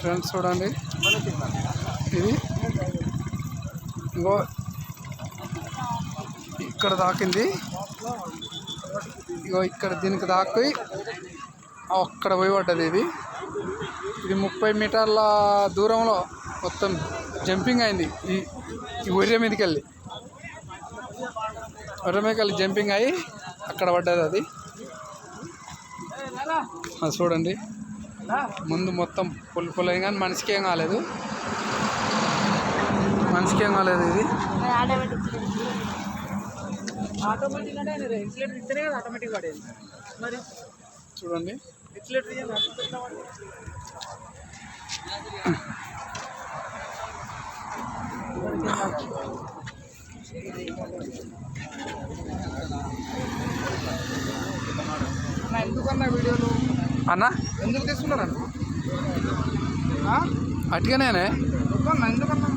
Friends చూడండి. ఇది. ఇంకో ఇక్కడ దాకింది. ఇగో ఇక్కడ దీనికి దాకి అక్కడ పోయి పడ్డది ఇది. ఇది ముప్పై మీటర్ల దూరంలో మొత్తం జంపింగ్ అయింది. ఈ ఈ ఒర్రె మీదకి వెళ్ళి ఒర్రె మీదకి వెళ్ళి జంపింగ్ అయ్యి అక్కడ పడ్డది అది అది. చూడండి. ముందు మొత్తం పుల్ పుల్ అయింది కానీ మనిషికి ఏం కాలేదు. మనిషికి ఏం కాలేదు ఇది. ఆటోమేటిక్ ఎందుకన్నా వీడియోలు? అన్న? ఎందుకు తీసుకున్నారన్న అటుగానే ఎందుకన్నా ఎందుకన్నా?